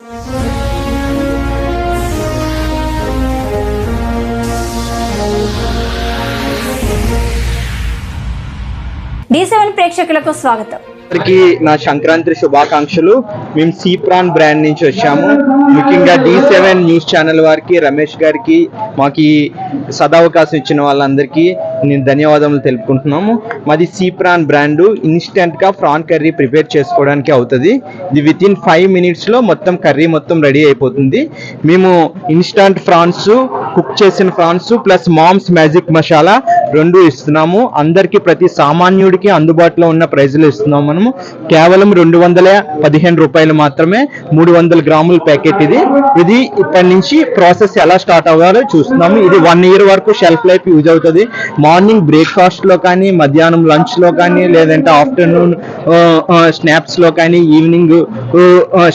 D seven ప్రేక్షకులకు స్వాగతం. అందరికి నా సంక్రాంతి శుభాకాంక్షలు. మేము సీప్రాన్ బ్రాండ్ నుంచి వచ్చాము. ముఖ్యంగా డి సెవెన్ న్యూస్ ఛానల్ వారికి రమేష్ గారికి మాకు సదావకాశం ఇచ్చిన వాళ్ళందరికీ నేను ధన్యవాదములు తెలుపుకుంటున్నాము. మాది సీప్రాన్ బ్రాండ్ ఇన్స్టెంట్గా ప్రాన్ కర్రీ ప్రిపేర్ చేసుకోవడానికి అవుతుంది. ఇది విత్ ఇన్ ఫైవ్ మినిట్స్లో మొత్తం కర్రీ మొత్తం రెడీ అయిపోతుంది. మేము ఇన్స్టంట్ ఫ్రాన్స్ కుక్ చేసిన prawns plus moms magic masala రెండు ఇస్తున్నాము. అందరికీ ప్రతి సామాన్యుడికి అందుబాటులో ఉన్న ప్రైజులు ఇస్తున్నాము మనము కేవలం రెండు వందల పదిహేను రూపాయలు మాత్రమే మూడు వందల గ్రాముల ప్యాకెట్ ఇది. ఇది ఇప్పటి నుంచి ప్రాసెస్ ఎలా స్టార్ట్ అవ్వాలో చూస్తున్నాము. ఇది వన్ ఇయర్ వరకు షెల్ఫ్ లైఫ్ యూజ్ అవుతుంది. మార్నింగ్ బ్రేక్ఫాస్ట్లో కానీ మధ్యాహ్నం లంచ్లో కానీ లేదంటే ఆఫ్టర్నూన్ స్నాప్స్లో కానీ ఈవినింగ్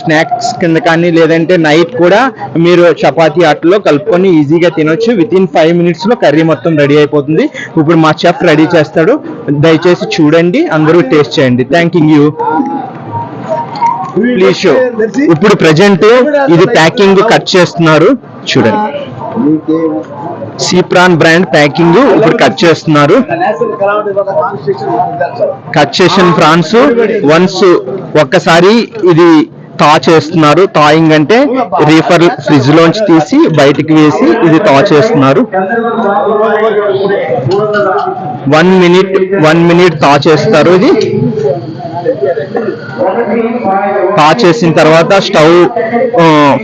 స్నాక్స్ కింద కానీ లేదంటే నైట్ కూడా మీరు చపాతీ ఆటలో కలుపుకొని ఈజీగా తినొచ్చు. విత్ ఇన్ ఫైవ్ మినిట్స్లో కర్రీ మొత్తం రెడీ అయిపోతుంది. ఇప్పుడు మా చెఫ్ రెడీ చేస్తాడు. దయచేసి చూడండి. అందరూ టేస్ట్ చేయండి. థ్యాంక్ యూ ప్లీజ్ షో ఇప్పుడు ప్రజెంట్ ఇది ప్యాకింగ్ కట్ చేస్తున్నారు. చూడండి. సీప్రాన్ బ్రాండ్ ప్యాకింగ్ ఇప్పుడు కట్ చేస్తున్నారు. కట్ చేసిన ఫ్రాన్స్ వన్స్ ఒక్కసారి ఇది తా చేస్తున్నారు. తాయింగ్ అంటే రీఫర్ ఫ్రిడ్జ్ లోంచి తీసి బయటికి వేసి ఇది తా చేస్తున్నారు. వన్ మినిట్ వన్ మినిట్ తా చేస్తారు ఇది. తా చేసిన తర్వాత స్టవ్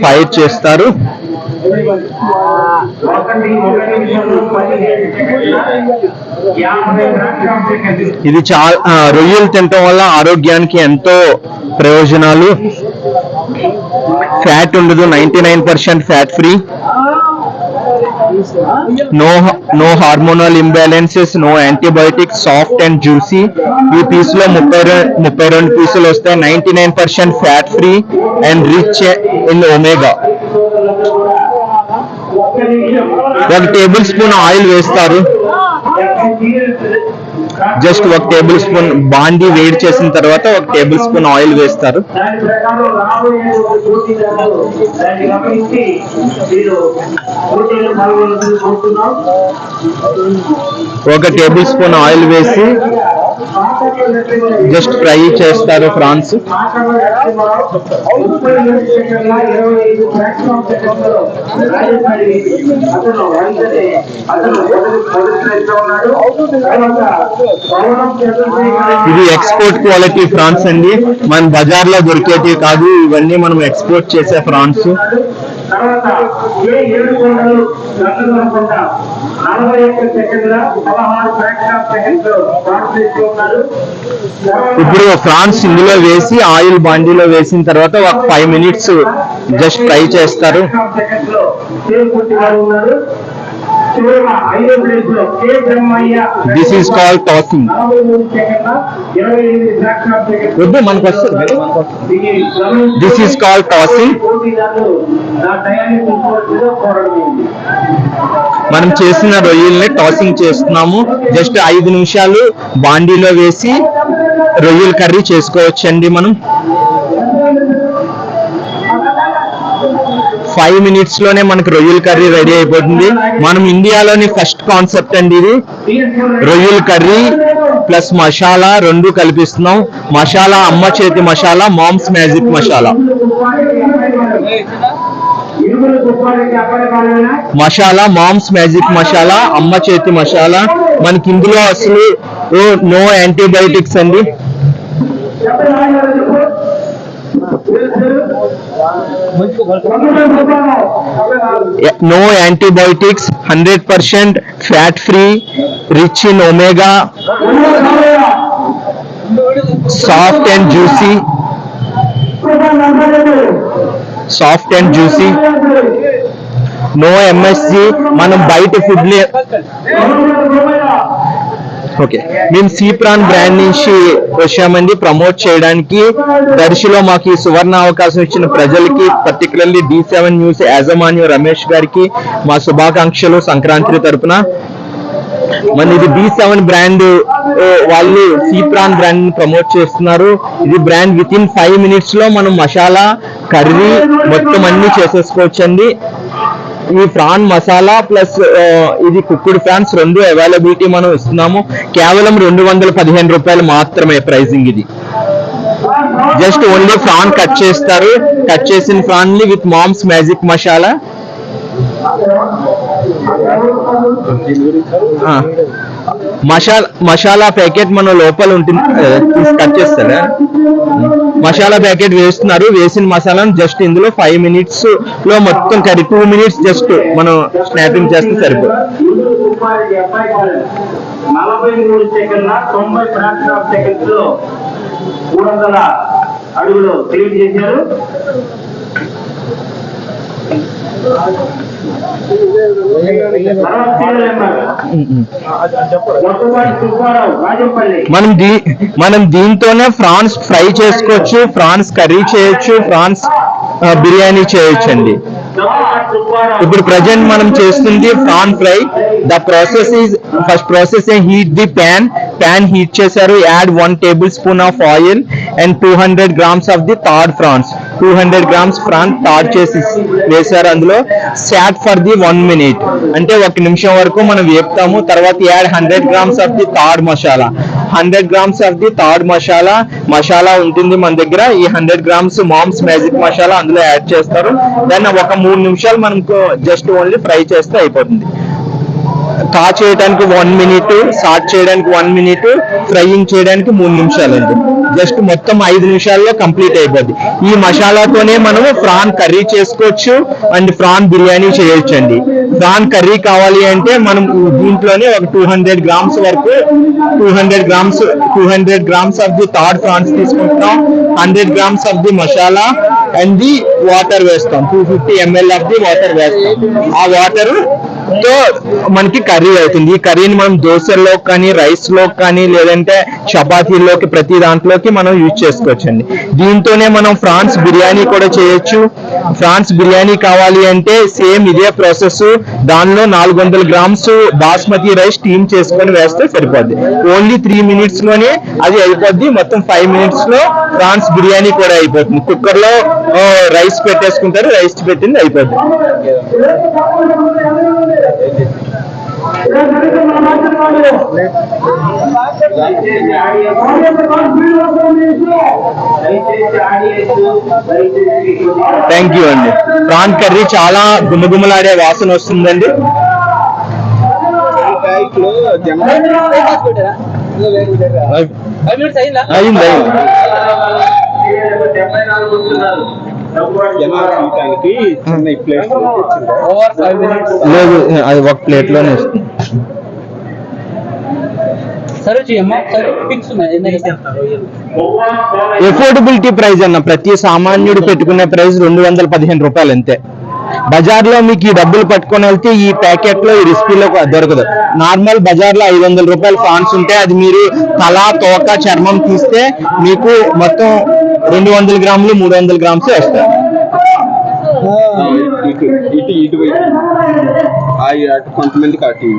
ఫైర్ చేస్తారు. ఇది చాలా రొయ్యలు తినటం వల్ల ఆరోగ్యానికి ఎంతో ప్రయోజనాలు. ఫ్యాట్ ఉండదు ninety nine percent fat free. No no hormonal imbalances no antibiotic soft and juicy ఈ పీస్లో ముప్పై ముప్పై రెండు పీసులు వస్తాయి. Ninety nine percent fat free and rich in omega ఒక టేబుల్ స్పూన్ ఆయిల్ వేస్తారు. జస్ట్ ఒక టేబుల్ స్పూన్ బాండి వేడి చేసిన తర్వాత ఒక టేబుల్ స్పూన్ ఆయిల్ వేస్తారు. ఒక టేబుల్ స్పూన్ ఆయిల్ వేసి జస్ట్ ఫ్రై చేస్తారు ఫ్రాన్స్. ఇది ఎక్స్పోర్ట్ క్వాలిటీ ఫ్రాన్స్ అండి. మన బజార్లో దొరికేటివి కాదు ఇవన్నీ మనం ఎక్స్పోర్ట్ చేసే ఫ్రాన్స్. తర్వాత ఏ ఏడు కొండలు నలభై ఒక్క సెకండ్ల పదహారు ఫ్రాక్షన్ ఆఫ్ సెకండ్స్ స్టార్ట్ చేస్తూ ఉన్నారు. ఇప్పుడు ఫ్రాన్స్ ఇందులో వేసి ఆయిల్ బాండీలో వేసిన తర్వాత ఒక ఫైవ్ మినిట్స్ జస్ట్ ఫ్రై చేస్తారు. ఉన్నారు. దిస్ ఈస్ ఆఫ్ సెకండ్స్ వద్దు మనకు వస్తుంది దిస్ ఈస్ కాల్డ్ టాసింగ్ మనం చేసిన రొయ్యల్ని టాసింగ్ చేస్తున్నాము. జస్ట్ ఐదు నిమిషాలు బాండీలో వేసి రొయ్యల కర్రీ చేసుకోవచ్చండి మనం. ఫైవ్ మినిట్స్లోనే మనకి రొయ్యల కర్రీ రెడీ అయిపోతుంది. మనం ఇండియాలోని ఫస్ట్ కాన్సెప్ట్ అండి ఇది. రొయ్యల కర్రీ ప్లస్ మసాలా రెండు కల్పిస్తున్నాం. మసాలా అమ్మ చేతి masala moms magic masala. Masala moms magic masala అమ్మ చేతి మసాలా. మనకి ఇందులో అసలు నో యాంటీబయోటిక్స్ అండి. No antibiotics hundred percent fat free rich in omega soft and juicy soft and juicy no MSG మనం బయట ఫుడ్ ఓకే. మేము సీప్రాన్ బ్రాండ్ నుంచి వచ్చామండి ప్రమోట్ చేయడానికి దర్శిలో మాకు ఈ సువర్ణ అవకాశం ఇచ్చిన ప్రజలకి పర్టికులర్లీ డి సెవెన్ న్యూస్ యాజమాన్యం రమేష్ గారికి మా శుభాకాంక్షలు సంక్రాంతి తరపున. మన ఇది డి సెవెన్ బ్రాండ్ వాళ్ళు సీప్రాన్ బ్రాండ్ ప్రమోట్ చేస్తున్నారు. ఇది బ్రాండ్ విత్ ఇన్ ఫైవ్ మినిట్స్లో మనం మసాలా కర్రీ మొత్తం అన్ని చేసేసుకోవచ్చండి. ఈ ప్రాన్ మసాలా ప్లస్ ఇది కుక్కుడు ఫ్రాన్స్ రెండు అవైలబిలిటీ మనం ఇస్తున్నాము. కేవలం రెండు వందల పదిహేను రూపాయలు మాత్రమే ప్రైసింగ్ ఇది. జస్ట్ ఓన్లీ ఫ్రాన్ కట్ చేస్తారు. కట్ చేసిన ఫ్రాన్ని with moms magic masala. Masala masala packet మన లోపల ఉంటుంది కట్ చేస్తారా? మసాలా ప్యాకెట్ వేస్తున్నారు. వేసిన మసాలాను జస్ట్ ఇందులో ఫైవ్ మినిట్స్లో మొత్తం కర్రీ టూ మినిట్స్ జస్ట్ మనం స్నాపింగ్ చేస్తే సరిపోతుంది నలభై మూడు సెకండ్ల తొంభై ఫ్రాక్షన్ ఆఫ్ సెకండ్స్లో మూడు వందల అడుగులు తెలియజేశారు మనం దీ మనం దీంతోనే ఫ్రాన్స్ ఫ్రై చేసుకోవచ్చు ఫ్రాన్స్ కర్రీ చేయొచ్చు ఫ్రాన్స్ బిర్యానీ చేయొచ్చండి. అండి ఇప్పుడు ప్రజెంట్ మనం చేస్తుంది prawn fry the process is first process heat the pan pan heat చేశారు. Add one tablespoon of oil and two hundred grams of the third prawns two hundred grams prawn third చేసి వేశారు అందులో. Sauté for the one minute అంటే ఒక నిమిషం వరకు మనం వేపుతాము. తర్వాత add hundred grams of the third masala hundred grams of the third masala masala ఉంటుంది మన దగ్గర. ఈ hundred grams moms magic masala అందులో యాడ్ చేస్తారు. దాన్ని ఒక మూడు నిమిషాలు మనకు జస్ట్ ఓన్లీ ఫ్రై చేస్తే అయిపోతుంది. కాచ్ చేయడానికి వన్ మినిట్ సాట్ చేయడానికి వన్ మినిట్ ఫ్రైయింగ్ చేయడానికి మూడు నిమిషాలు అండి. జస్ట్ మొత్తం ఐదు నిమిషాల్లో కంప్లీట్ అయిపోద్ది. ఈ మసాలాతోనే మనం ఫ్రాన్ కర్రీ చేసుకోవచ్చు అండ్ ఫ్రాన్ బిర్యానీ చేయొచ్చు అండి. ఫ్రాన్ కర్రీ కావాలి అంటే మనం దీంట్లోనే ఒక టూ హండ్రెడ్ గ్రామ్స్ వరకు two hundred grams two hundred grams of the third prawns తీసుకుంటాం hundred grams of the masala and the water వేస్తాం. Two fifty ML of the water వేస్తాం. ఆ వాటర్తో మనకి కర్రీ అవుతుంది. ఈ కర్రీని మనం దోశల్లో కానీ రైస్లో కానీ లేదంటే చపాతీల్లోకి ప్రతి దాంట్లోకి మనం యూజ్ చేసుకోవచ్చండి. దీంతోనే మనం ఫ్రాన్స్ బిర్యానీ కూడా చేయొచ్చు. ఫ్రాన్స్ బిర్యానీ కావాలి అంటే సేమ్ ఇదే ప్రాసెస్. దానిలో నాలుగు వందల గ్రామ్స్ బాస్మతి రైస్ స్టీమ్ చేసుకొని వేస్తే సరిపోద్ది. ఓన్లీ త్రీ మినిట్స్లోనే అది అయిపోద్ది. మొత్తం ఫైవ్ మినిట్స్లో ఫ్రాన్స్ బిర్యానీ కూడా అయిపోతుంది. కుక్కర్లో రైస్ పెట్టేసుకుంటారు. రైస్ పెట్టింది అయిపోద్ది. థ్యాంక్ యూ అండి. ప్రాన్ కర్రీ చాలా గుమగుమలాడే వాసన వస్తుందండి. అయింది లేదు అది ఒక ప్లేట్లోనే వస్తుంది సరే చేయమ్మా సరే ఫిక్స్ ఉన్నాయి ఎఫోర్డబిలిటీ ప్రైస్ అన్న ప్రతి సామాన్యుడు పెట్టుకునే ప్రైస్ రెండు వందల పదిహేను రూపాయలు అంతే. బజార్లో మీకు ఈ డబ్బులు పట్టుకొని వెళ్తే ఈ ప్యాకెట్లో ఈ రెసిపీలో దొరకదు. నార్మల్ బజార్లో ఐదు వందల రూపాయలు ఫాన్స్ ఉంటే అది మీరు తల తోక చర్మం తీస్తే మీకు మొత్తం రెండు వందల గ్రాములు మూడు వందల గ్రామ్స్ వస్తాయి. ఇటు ఇటు ఇటు పోయి. అటు కొంతమందికి అటు.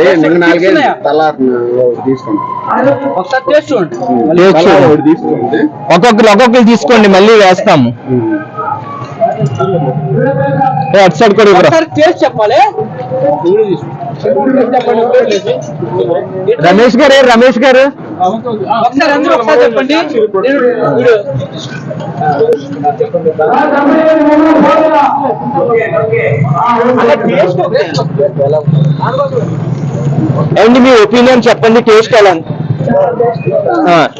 ఏ నిన్న నాలుగైదు తల తీసుకోండి. ఒకసారి టేస్ట్ చూడండి. తీసుకోండి. ఒక్కొక్కరు ఒక్కొక్కరు తీసుకోండి మళ్ళీ వేస్తాము. ఏ, అటు సైడ్ కూడా ఇవ్వరా? ఒకసారి టేస్ట్ చెప్పాలి. రమేష్ గారు రమేష్ గారు? ఒకసారి అందరూ ఒకసారి చెప్పండి. అండ్ మీ ఒపీనియన్ చెప్పండి టేస్ట్ ఎలా?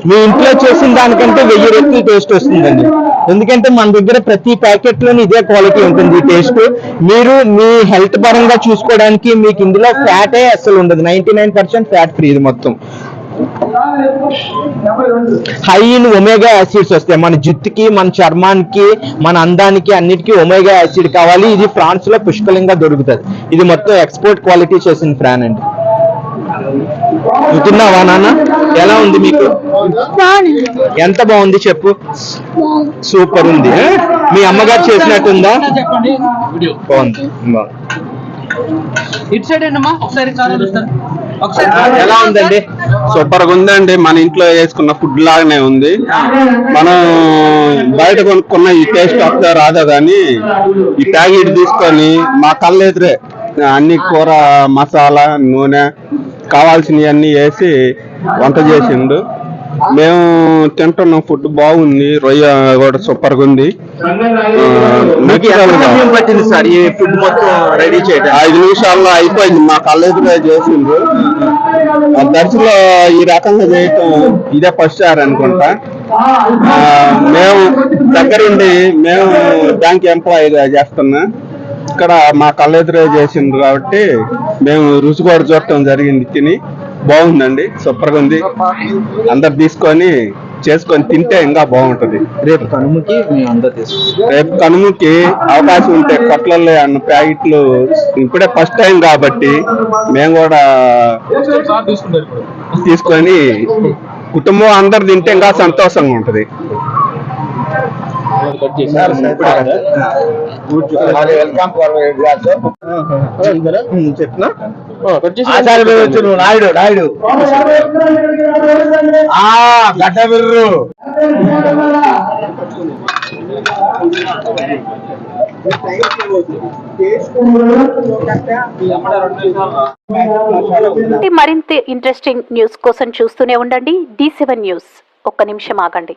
మీ ఇంట్లో చేసిన దానికంటే వెయ్యి రెట్లు టేస్ట్ వస్తుందండి. ఎందుకంటే మన దగ్గర ప్రతి ప్యాకెట్లోని ఇదే క్వాలిటీ ఉంటుంది టేస్ట్ మీరు మీ హెల్త్ పరంగా చూసుకోవడానికి మీకు ఇందులో ఫ్యాటే అసలు ఉండదు. Ninety nine percent fat free ఇది మొత్తం. హై ఇన్ ఒమేగా యాసిడ్స్ వస్తాయి. మన జుట్టుకి మన చర్మానికి మన అందానికి అన్నిటికీ ఒమేగా యాసిడ్ కావాలి. ఇది ఫ్రాన్స్లో పుష్కలంగా దొరుకుతుంది. ఇది మొత్తం ఎక్స్పోర్ట్ క్వాలిటీ చేసిన ఫ్రాన్ అండి. తిన్నావా నాన్న? ఎలా ఉంది మీకు? ఎంత బాగుంది చెప్పు. సూపర్ ఉంది? మీ అమ్మగారు చేసినట్టుందా? బాగుంది. బాగుంది. ఇటు సైడ్ ఏంటమ్మా? ఒకసారి ఎలా ఉందండి? సూపర్గా ఉందండి. మన ఇంట్లో వేసుకున్న ఫుడ్ లాగానే ఉంది. మనం బయట కొనుక్కున్న ఈ టేస్ట్ వస్తుందో రాదో కానీ ఈ ప్యాకెట్ తీసుకొని మా కళ్ళ ఎదురే అన్ని కూర మసాలా నూనె కావాల్సినవి అన్ని వేసి వంట చేసిండు. మేము తింటున్నాం ఫుడ్ బాగుంది. రొయ్య కూడా సూపర్గా ఉంది? పట్టింది సార్? ఈ ఫుడ్ మొత్తం రెడీ చేయడం? ఐదు నిమిషాల్లో అయిపోయింది. మా ఎదురే చేసిండ్రు. ఆ దర్శలో ఈ రకంగా చేయటం ఇదే ఫస్ట్ సార్ అనుకుంటా. మేము దగ్గరుండి మేము బ్యాంక్ ఎంప్లాయీగా చేస్తున్నా. ఇక్కడ మా కళ్ళ ఎదురే చేసిండ్రు కాబట్టి మేము రుచి కూడా చూడటం జరిగింది. తిని బాగుందండి సూపర్గా ఉంది అందరు తీసుకొని చేసుకొని తింటే ఇంకా బాగుంటది. రేపు కనుమకి రేపు కనుమకి అవకాశం ఉంటే కొట్లలో అన్న ప్యాకెట్లు ఇప్పుడే ఫస్ట్ టైం కాబట్టి మేము కూడా తీసుకొని కుటుంబం అందరు తింటే ఇంకా సంతోషంగా ఉంటది. చెప్పిన? నాయుడు నాయుడు. ఆ గడ్డ బిర్రు మరింత ఇంట్రెస్టింగ్ న్యూస్ కోసం చూస్తూనే ఉండండి. డి సెవెన్ న్యూస్ ఒక్క నిమిషం ఆగండి.